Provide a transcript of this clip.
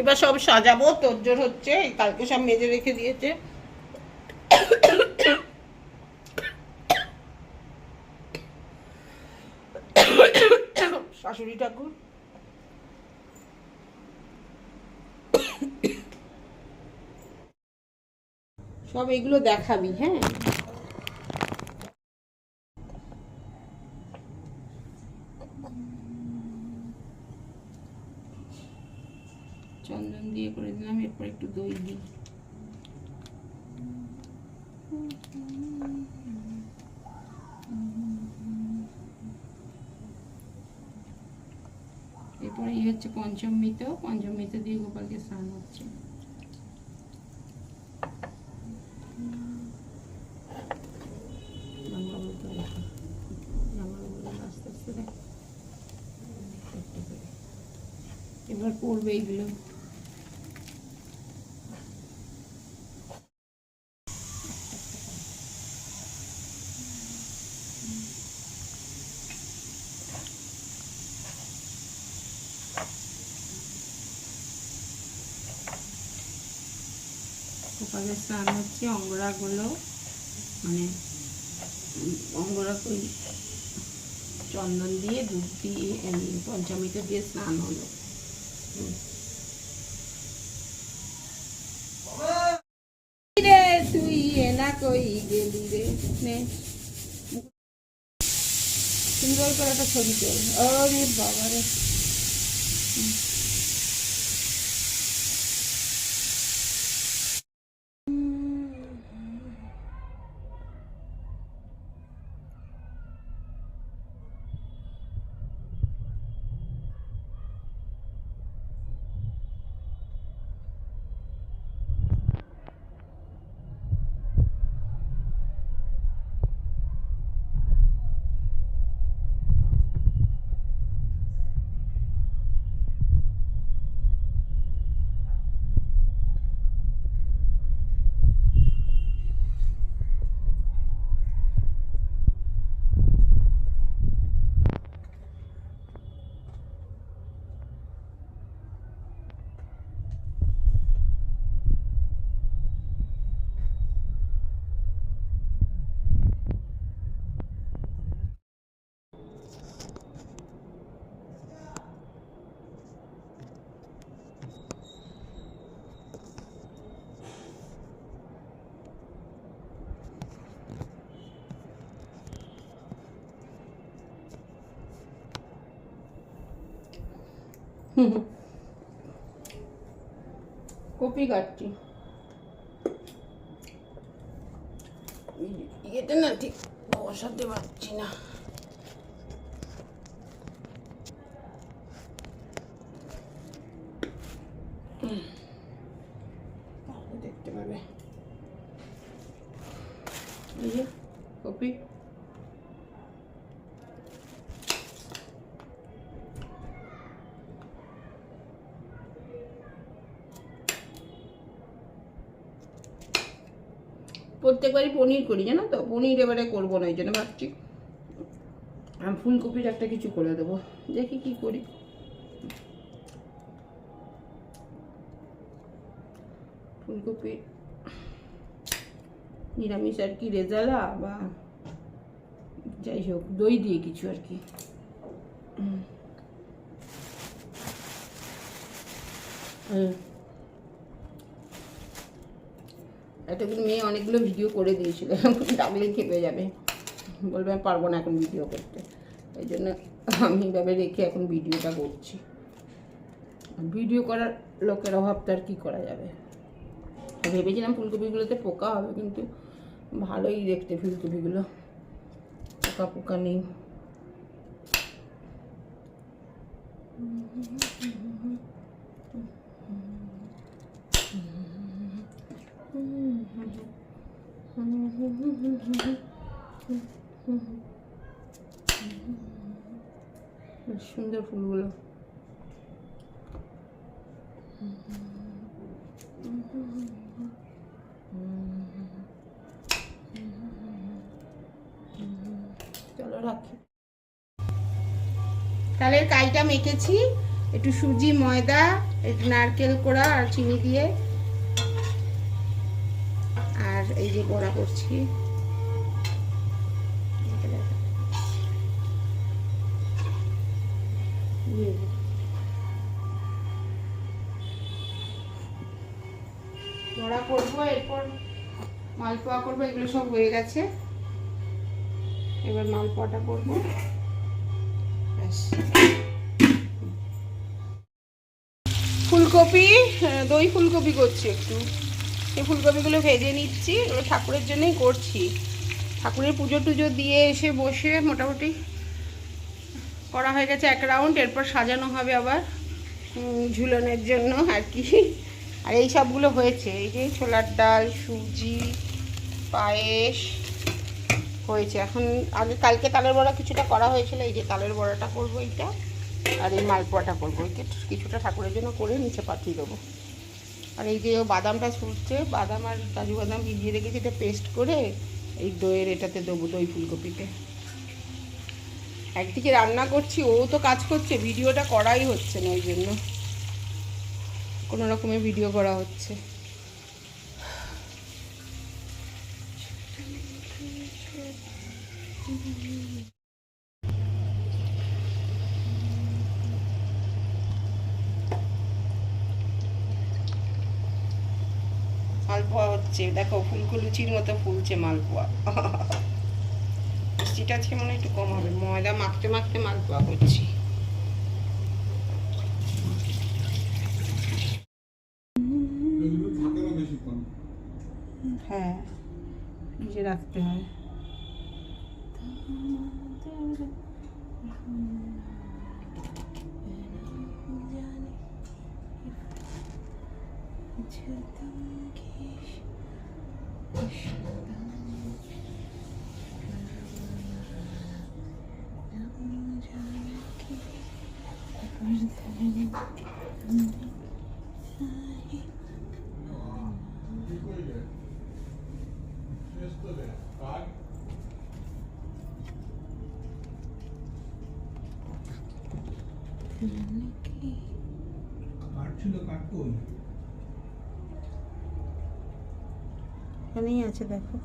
এবার সব সাজাবো তোর হচ্ছে কালকে সব মেজে রেখে দিয়েছে। শাশুড়ি ঠাকুর। সব এগুলো দেখাবি হ্যাঁ চন্দন দিয়ে করে দিলাম এরপর একটু দই দিই এরপর পঞ্চম হচ্ছে পঞ্চম মৃত দিয়ে গোপালকে স্নান হচ্ছে। এবার পড়বে এইগুলো গোপালের স্নান হচ্ছে অঙ্গরাগুলো মানে অঙ্গরাগ ওই চন্দন দিয়ে দুধ দিয়ে পঞ্চমীতে দিয়ে স্নান হলো। সুন্দর করে একটা ছবি তোল। বাবা রে কপি কাটছি। এটা না ঠিক বসাতে পারছি না। দেখতে পাবে। কপি। প্রত্যেকবারই পনির করি, জানো তো? পনির এবারে করব না এই জন্য ভাবছি ফুলকপির একটা কিছু করে দেবো। দেখি কি করি। ফুলকপি, নিরামিষ আর কি রেজালা বা যাই হোক, দই দিয়ে কিছু আর কি। হুম। হুম এতদিন মেয়ে অনেকগুলো ভিডিও করে দিয়েছিল। ডাকলে খেপে যাবে। বলবে, আমি পারব না এখন ভিডিও করতে। এই জন্য আমি এভাবে রেখে এখন ভিডিওটা করছি। ভিডিও করার লোকের অভাব আর কী করা যাবে? ভেবেছিলাম ফুলকপিগুলোতে পোকা হবে, কিন্তু ভালোই দেখতে ফুলকপিগুলো। পোকা পোকা নেই। বেশ সুন্দর ফুলগুলো। চলো রাখি। তাহলে কাইটা মেখেছি, একটু সুজি ময়দা নারকেল কোড়া আর চিনি দিয়ে। এই যে বড়া করছি। করব, এরপর মালপোয়া করব, এগুলো সব হয়ে গেছে। এবার মালপোয়াটা করব। ফুলকপি দই ফুলকপি করছি একটু। এই ফুলকপিগুলো ভেজে নিচ্ছি এগুলো ঠাকুরের জন্যই করছি। ঠাকুরের পুজো টুজো দিয়ে এসে বসে মোটামুটি করা হয়ে গেছে এক রাউন্ড, এরপর সাজানো হবে আবার ঝুলনের জন্য আর কি। আর এই সবগুলো হয়েছে, এই যে ছোলার ডাল, সুজি, পায়েস হয়েছে। এখন আগে কালকে তালের বড়া কিছুটা করা হয়েছিল, এই যে তালের বড়াটা করব এইটা, আর এই মালপোয়াটা করব। কিছুটা ঠাকুরের জন্য করে নিচে পাঠিয়ে দেবো। আর এই যে বাদামটা ছুটছে বাদাম আর কাজু বাদাম ভিজিয়ে রেখেছি, এটা পেস্ট করে এই দইয়ের এটাতে দেবো দই ফুলকপিতে। একদিকে রান্না করছি, ও তো কাজ করছে, ভিডিওটা করাই হচ্ছে না, ওই জন্য। কোনো রকমের ভিডিও করা হচ্ছে। হচ্ছে দেখো ফুলকো লুচির মতো ফুলছে মালপোয়া। মিষ্টিটা আজকে মনে একটু কম হবে। ময়দা মাখতে মাখতে মালপোয়া করছি। হ্যাঁ ফ্রিজে রাখতে হয়। March to the cartoon. এখানেই আছে দেখো।